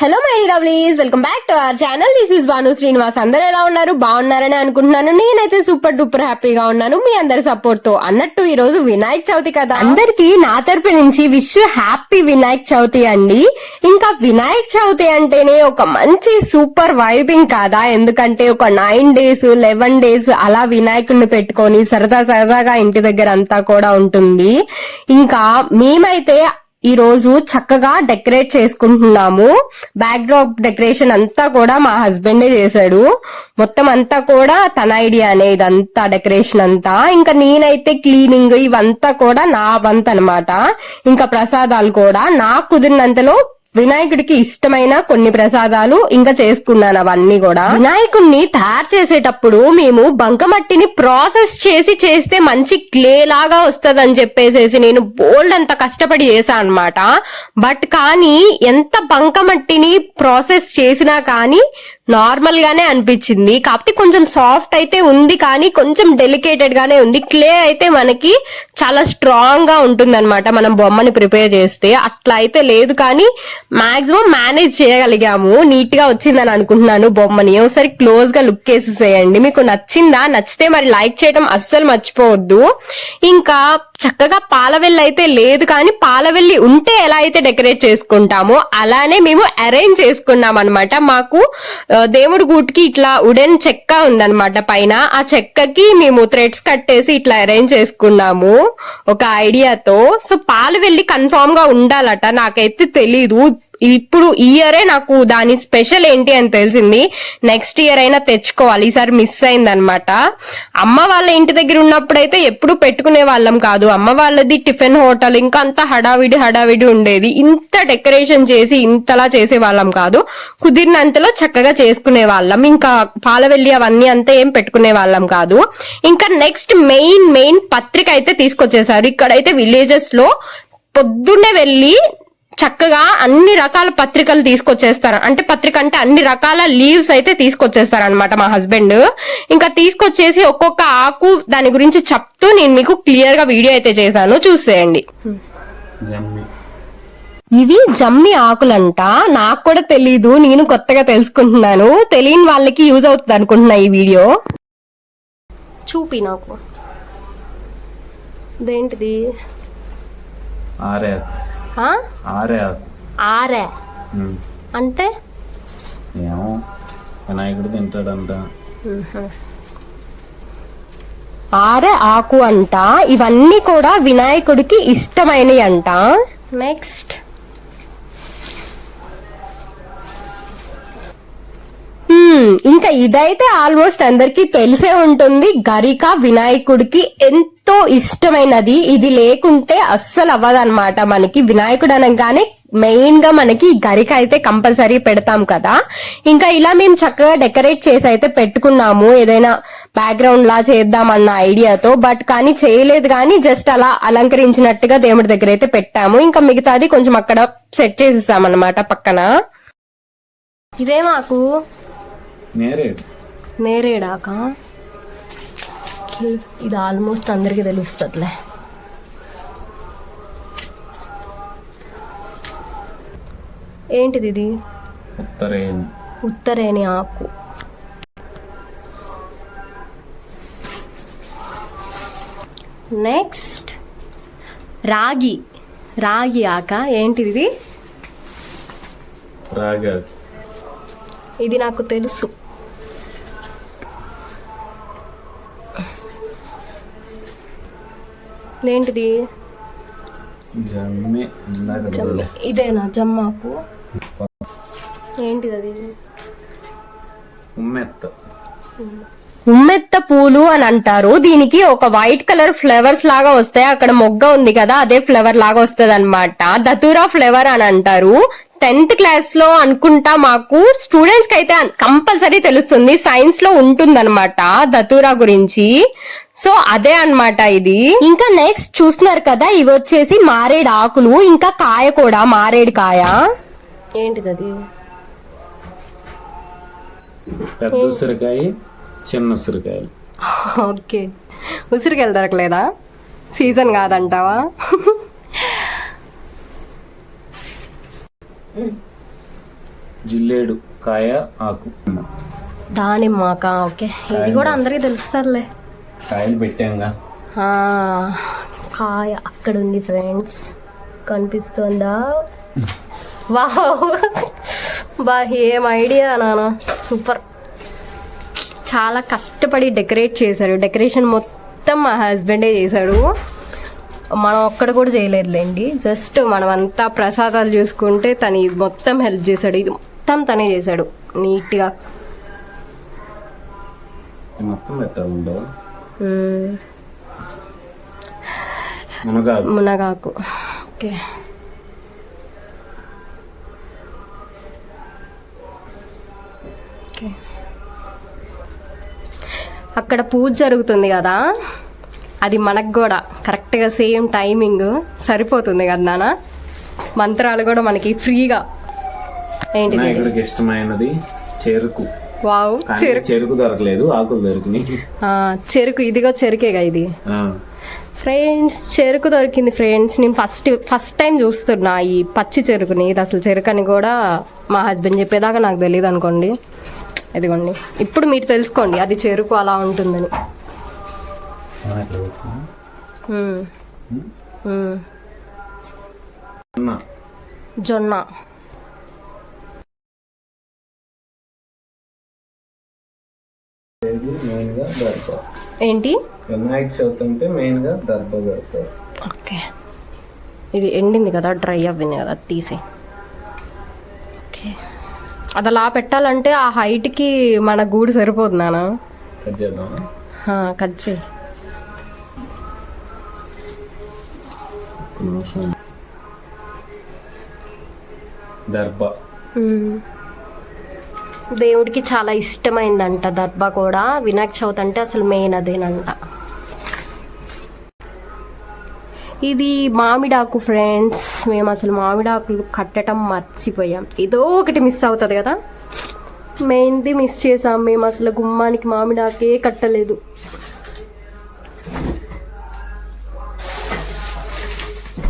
Hello my lovelies welcome back to our channel this is Bhanu Srinivas అందరూ ఎలా ఉన్నారు? బాగున్నారని అనుకుంటున్నాను. నేనైతే సూపర్ డూపర్ హ్యాపీగా ఉన్నాను. మీ అందరి సపోర్ట్తో. అన్నట్టు ఈ రోజు వినాయక చవితి కదా. అందరికి నా తరపు నుంచి విష్ హ్యాపీ వినాయక చవితి అండి. ఇంకా వినాయక చవితి అంటేనే ఒక మంచి సూపర్ వైబింగ్ కదా. ఎందుకంటే ఒక నైన్ డేస్ లెవెన్ డేస్ అలా వినాయకుడిని పెట్టుకొని సరదా సరదాగా ఇంటి దగ్గర అంతా కూడా ఉంటుంది. ఇంకా మేమైతే ఈ రోజు చక్కగా డెకరేట్ చేసుకుంటున్నాము. బ్యాక్ డ్రాప్ డెకరేషన్ అంతా కూడా మా హస్బెండే చేశాడు. మొత్తం అంతా కూడా తన ఐడియానే ఇదంతా డెకరేషన్ అంతా. ఇంకా నేనైతే క్లీనింగ్ ఇవంతా కూడా నా వంత అనమాట ఇంకా ప్రసాదాలు కూడా నాకు కుదిరినంతలో వినాయకుడికి ఇష్టమైన కొన్ని ప్రసాదాలు ఇంకా చేసుకున్నాను అవన్నీ కూడా. వినాయకుడిని తయారు చేసేటప్పుడు మేము బంకమట్టిని ప్రాసెస్ చేసి చేస్తే మంచి క్లే లాగా వస్తుంది అని చెప్పేసేసి నేను బోల్డ్ అంత కష్టపడి చేశాను అన్నమాట. బట్ కానీ ఎంత బంకమట్టిని ప్రాసెస్ చేసినా కానీ నార్మల్ గానే అనిపించింది. కాబట్టి కొంచెం సాఫ్ట్ అయితే ఉంది కానీ కొంచెం డెలికేటెడ్ గానే ఉంది. క్లే అయితే మనకి చాలా స్ట్రాంగ్గా ఉంటుంది మనం బొమ్మని ప్రిపేర్ చేస్తే. అట్లా అయితే లేదు కానీ మాక్సిమం మేనేజ్ చేయగలిగాము. నీట్గా వచ్చిందని అనుకుంటున్నాను బొమ్మని. ఒకసారి క్లోజ్గా లుక్ చేసేసేయండి మీకు నచ్చిందా? నచ్చితే మరి లైక్ చేయడం అస్సలు మర్చిపోవద్దు. ఇంకా చక్కగా పాలవెల్లి అయితే లేదు కానీ పాలవెల్లి ఉంటే ఎలా అయితే డెకరేట్ చేసుకుంటామో అలానే మేము అరేంజ్ చేసుకున్నాం అనమాట మాకు దేవుడి గుట్కి ఇట్లా ఉడెన్ చెక్క ఉందన్నమాట పైన. ఆ చెక్కకి మేము థ్రెడ్స్ కట్టేసి ఇట్లా అరేంజ్ చేసుకున్నాము ఒక ఐడియాతో సో పాలవెల్లి కన్ఫామ్గా ఉండాలట. నాకైతే తెలీదు. ఇప్పుడు ఇయరే నాకు దాని స్పెషల్ ఏంటి అని తెలిసింది. నెక్స్ట్ ఇయర్ అయినా తెచ్చుకోవాలి. ఈసారి మిస్ అయింది అనమాట అమ్మ వాళ్ళ ఇంటి దగ్గర ఉన్నప్పుడైతే ఎప్పుడు పెట్టుకునే వాళ్ళం కాదు. అమ్మ వాళ్ళది టిఫిన్ హోటల్ ఇంకా అంత హడావిడి హడావిడి ఉండేది. ఇంత డెకరేషన్ చేసి ఇంతలా చేసే వాళ్ళం కాదు. కుదిరినంతలో చక్కగా చేసుకునే వాళ్ళం. ఇంకా పాలవెల్లి అవన్నీ అంతా ఏం పెట్టుకునే వాళ్ళం కాదు. ఇంకా నెక్స్ట్ మెయిన్ మెయిన్ పత్రిక అయితే తీసుకొచ్చేసారు. ఇక్కడైతే విలేజెస్లో పొద్దున్నే వెళ్ళి చక్కగా అన్ని రకాల పత్రికలు తీసుకొచ్చేస్తారు. అంటే పత్రిక అంటే అన్ని రకాల లీవ్స్ అయితే తీసుకొచ్చేస్తారు అనమాట మా హస్బెండ్. ఇంకా తీసుకొచ్చేసి ఒక్కొక్క ఆకు దాని గురించి చెప్తూ నేను మీకు క్లియర్గా వీడియో అయితే చేశాను. చూసేయండి. జమ్మి. ఇవి జమ్మి ఆకులంట. నాకు కూడా తెలీదు. నేను కొత్తగా తెలుసుకుంటున్నాను. తెలియని వాళ్ళకి యూజ్ అవుతుంది అనుకుంటున్నా ఈ వీడియో. చూపి నాకు. ఇదేంటిది? ఆరే ఆ? ఆరే ఆకు ఆరే. అంటే? ఏమో. వినాయకుడు తింటాడంట. ఆరె ఆకు అంట. ఇవన్నీ కూడా వినాయకుడికి ఇష్టమైనవి అంట నెక్స్ట్ ఇంకా ఇదైతే ఆల్మోస్ట్ అందరికి తెలిసే ఉంటుంది. గరిక వినాయకుడికి ఎంతో ఇష్టమైనది. ఇది లేకుంటే అస్సలు అవ్వదన్నమాట మనకి. వినాయకుడు అనగానే మెయిన్గా మనకి గరిక అయితే కంపల్సరీ పెడతాం కదా. ఇంకా ఇలా మేము చక్కగా డెకరేట్ చేసి అయితే పెట్టుకున్నాము. ఏదైనా బ్యాక్గ్రౌండ్ లా చేద్దామన్న ఐడియాతో. బట్ కానీ చేయలేదు కానీ జస్ట్ అలా అలంకరించినట్టుగా దేవుడి దగ్గర అయితే పెట్టాము. ఇంకా మిగతాది కొంచెం అక్కడ సెట్ చేసేసాం అన్నమాట పక్కన. ఇదే మాకు. నేరేడు. నేరేడాక? ఇది ఆల్మోస్ట్ అందరికి తెలుస్తుందిలే. ఏంటిది ఇది ఉత్తరేణి. ఉత్తరేణి ఆకు. నెక్స్ట్ రాగి. రాగి ఆక ఏంటిది ఇది? రాగా ఇది నాకు తెలుసు. ఏంటిది? ఇదేనా? జమ్మాకు? ఏంటిది అది ఉమ్మెత్త. ఉమ్మెత్త పూలు అని అంటారు. దీనికి ఒక వైట్ కలర్ ఫ్లవర్స్ లాగా వస్తాయి. అక్కడ మొగ్గ ఉంది కదా అదే ఫ్లవర్ లాగా వస్తుంది అనమాట దతురా ఫ్లవర్ అని అంటారు. టెన్త్ క్లాస్లో అనుకుంటా మాకు స్టూడెంట్స్కి అయితే కంపల్సరీ తెలుస్తుంది. సైన్స్లో ఉంటుందన్నమాట దతురా గురించి. సో అదే అన్నమాట ఇది. ఇంకా నెక్స్ట్ చూస్తున్నారు కదా ఇవి వచ్చేసి మారేడు ఆకులు ఇంకా కాయ కూడా మారేడు కాయ. ఏంటిది అది పెద్ద ఉసిరికాయ చిన్న ఉసిరికాయ ఓకే. ఉసిరికాయలు దొరకలేదా? సీజన్ కాదంటావా? జిల్లేడు కాయ ఆకు. దానిమ్మాక ఓకే. ఇది కూడా అందరికీ తెలుస్తారులే. కాయలు పెట్టాంగా కాయ అక్కడ ఉంది ఫ్రెండ్స్. కనిపిస్తుందా? వావ్. బా ఏం ఐడియా నాన్న సూపర్. చాలా కష్టపడి డెకరేట్ చేశారు. డెకరేషన్ మొత్తం మా హస్బెండే చేశాడు. మనం ఒక్కడ కూడా చేయలేదులేండి. జస్ట్ మనం అంతా ప్రసాదాలు చూసుకుంటే తను ఇది మొత్తం హెల్ప్ చేశాడు. ఇది మొత్తం తనే చేశాడు. నీట్గా. మొత్తం. మునగాకు. ఓకే. ఓకే. అక్కడ పూజ జరుగుతుంది కదా అది మనకు కూడా కరెక్ట్గా సేమ్ టైమింగ్ సరిపోతుంది కదా నాన్న? మంత్రాలు కూడా మనకి ఫ్రీగా. వినాయకుడికి ఇష్టమైనది చెరుకు. వావ్ చెరుకు. చెరుకు దొరకలేదు ఆకులు దొరికినాయి. చెరుకు ఇదిగో చెరుకేగా ఇది. ఫ్రెండ్స్ చెరుకు దొరికింది ఫ్రెండ్స్ నేను ఫస్ట్ ఫస్ట్ టైం చూస్తున్నా ఈ పచ్చి చెరుకుని. ఇది అసలు చెరుకు అని కూడా మా హస్బెండ్ చెప్పేదాకా నాకు తెలియదు అనుకోండి. ఇదిగోండి. ఇప్పుడు మీరు తెలుసుకోండి అది చెరుకు అలా ఉంటుందని. జొన్న. ఇది దర్భ ఏంటి? వినాయక చవితి అంటే దర్భ పెడతారు ఓకే. ఇది ఎండింది కదా డ్రై అవ్వింది కదా తీసి. ఓకే. అది అలా పెట్టాలంటే ఆ హైట్కి మన గూడు సరిపోదు నాన్న కట్ చేద్దాం కట్ చేయి. దర్భ. దేవుడికి చాలా ఇష్టమైందంట దర్బా కూడా. వినాయక చవితి అంటే అసలు మెయిన్ అదేనంట. ఇది మామిడాకు ఫ్రెండ్స్ మేము అసలు మామిడాకులు కట్టడం మర్చిపోయాం. ఏదో ఒకటి మిస్ అవుతుంది కదా? మెయిన్ది మిస్ చేసాం. మేము అసలు గుమ్మానికి మామిడాకే కట్టలేదు.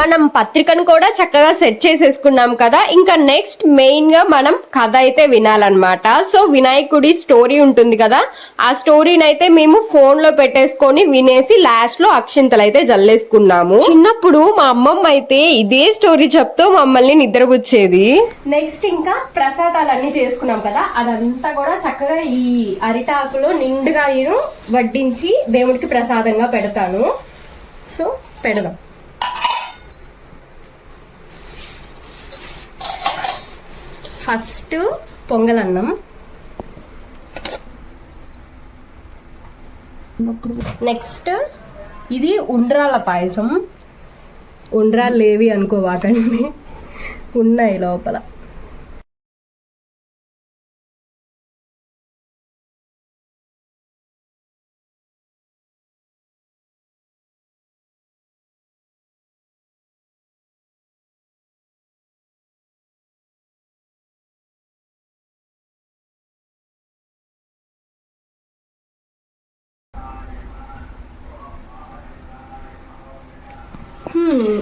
మనం పత్రికను కూడా చక్కగా సెట్ చేసేసుకున్నాం కదా. ఇంకా నెక్స్ట్ మెయిన్గా మనం కథ అయితే వినాలన్నమాట. సో వినాయకుడి స్టోరీ ఉంటుంది కదా. ఆ స్టోరీని అయితే మేము ఫోన్లో పెట్టేసుకొని వినేసి లాస్ట్లో అక్షింతలు అయితే జల్లేసుకున్నాము. చిన్నప్పుడు మా అమ్మమ్మ అయితే ఇదే స్టోరీ చెప్తూ మమ్మల్ని నిద్రపుచ్చేది. నెక్స్ట్ ఇంకా ప్రసాదాలన్నీ చేసుకున్నాం కదా. అదంతా కూడా చక్కగా ఈ అరిటాకులో నిండుగా నేను వడ్డించి దేవుడికి ప్రసాదంగా పెడతాను. సో పెడదాం. ఫస్ట్ పొంగలన్నం. నెక్స్ట్ ఇది ఉండ్రాల పాయసం. ఉండ్రాలు లేవి అనుకోవాకండి ఉన్నాయి లోపల.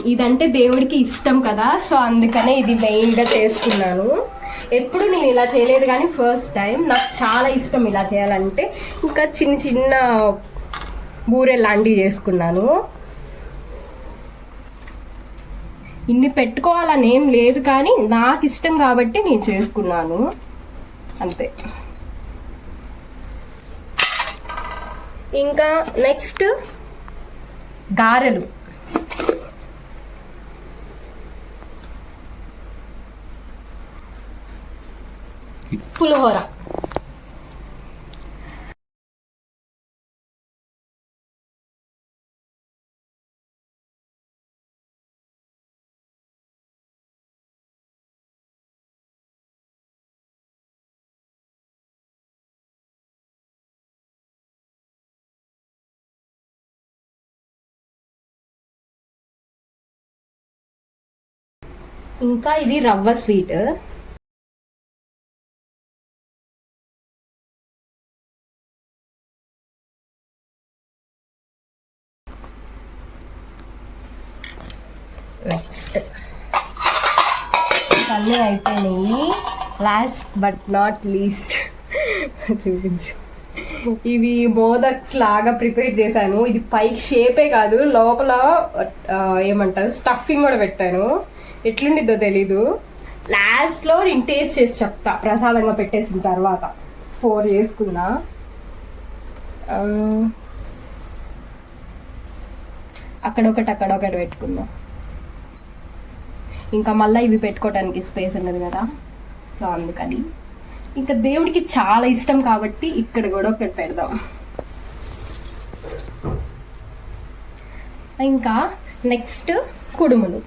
ఇదంటే దేవుడికి ఇష్టం కదా. సో అందుకనే ఇది మెయిన్గా చేసుకున్నాను ఎప్పుడు నేను ఇలా చేయలేదు కానీ ఫస్ట్ టైం. నాకు చాలా ఇష్టం ఇలా చేయాలంటే ఇంకా చిన్న చిన్న బూరె లాంటివి చేసుకున్నాను. ఇన్ని పెట్టుకోవాలని ఏం లేదు కానీ నాకు ఇష్టం కాబట్టి నేను చేసుకున్నాను. అంతే. ఇంకా నెక్స్ట్ గారెలు. పులిహోర. ఇంకా ఇది రవ్వ స్వీట్. నెక్స్ట్ అన్నీ అయిపోయినాయి. లాస్ట్ బట్ నాట్ లీస్ట్ చూపించు. ఇవి మోదక్స్ లాగా ప్రిపేర్ చేశాను. ఇది పైకి షేపే కాదు లోపల ఏమంటారు స్టఫింగ్ కూడా పెట్టాను. ఎట్లుండిద్దో తెలీదు. లాస్ట్లో నేను టేస్ట్ చేసి చెప్తా ప్రసాదంగా పెట్టేసిన తర్వాత. ఫోర్ చేసుకున్నా. అక్కడొకటి అక్కడొకటి పెట్టుకుందాం. ఇంకా మళ్ళీ ఇవి పెట్టుకోవడానికి స్పేస్ ఉన్నది కదా. సో అందుకని ఇంకా దేవుడికి చాలా ఇష్టం కాబట్టి ఇక్కడ కూడా ఒకటి పెడదాం. ఇంకా నెక్స్ట్ కుడుములు.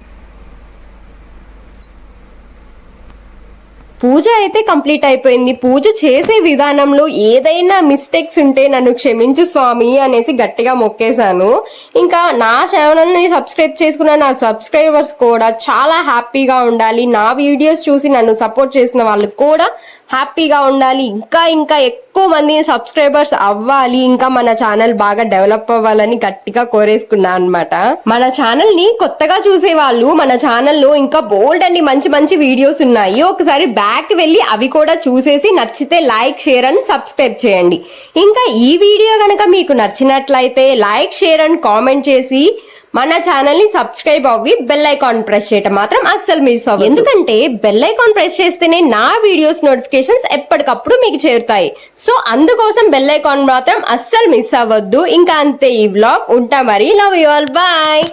పూజ అయితే కంప్లీట్ అయిపోయింది. పూజ చేసే విధానంలో ఏదైనా మిస్టేక్స్ ఉంటే నన్ను క్షమించు స్వామి అనేసి గట్టిగా మొక్కేశాను. ఇంకా నా ఛానల్ని సబ్స్క్రైబ్ చేసుకున్న నా సబ్స్క్రైబర్స్ కూడా చాలా హ్యాపీగా ఉండాలి. నా వీడియోస్ చూసి నన్ను సపోర్ట్ చేసిన వాళ్ళు కూడా హ్యాపీగా ఉండాలి. ఇంకా ఇంకా ఎక్కువ మంది సబ్స్క్రైబర్స్ అవ్వాలి. ఇంకా మన ఛానల్ బాగా డెవలప్ అవ్వాలని గట్టిగా కోరేసుకున్నా అనమాట మన ఛానల్ని కొత్తగా చూసే వాళ్ళు మన ఛానల్లో ఇంకా బోల్డ్ అన్ని మంచి మంచి వీడియోస్ ఉన్నాయి. ఒకసారి బ్యాక్ వెళ్ళి అవి కూడా చూసేసి నచ్చితే లైక్ షేర్ అని సబ్స్క్రైబ్ చేయండి. ఇంకా ఈ వీడియో కనుక మీకు నచ్చినట్లయితే లైక్ షేర్ అండ్ కామెంట్ చేసి మన ఛానల్ని సబ్స్క్రైబ్ అవ్వి బెల్ ఐకాన్ ప్రెస్ చేయటం మాత్రం అస్సలు మిస్ అవ్వదు ఎందుకంటే బెల్ ఐకాన్ ప్రెస్ చేస్తేనే నా వీడియోస్ నోటిఫికేషన్స్ ఎప్పటికప్పుడు మీకు చేరుతాయి. సో అందుకోసం బెల్ ఐకాన్ మాత్రం అస్సలు మిస్ అవ్వద్దు. ఇంకా అంతే ఈ వ్లాగ్ ఉంటా మరి. Love you all bye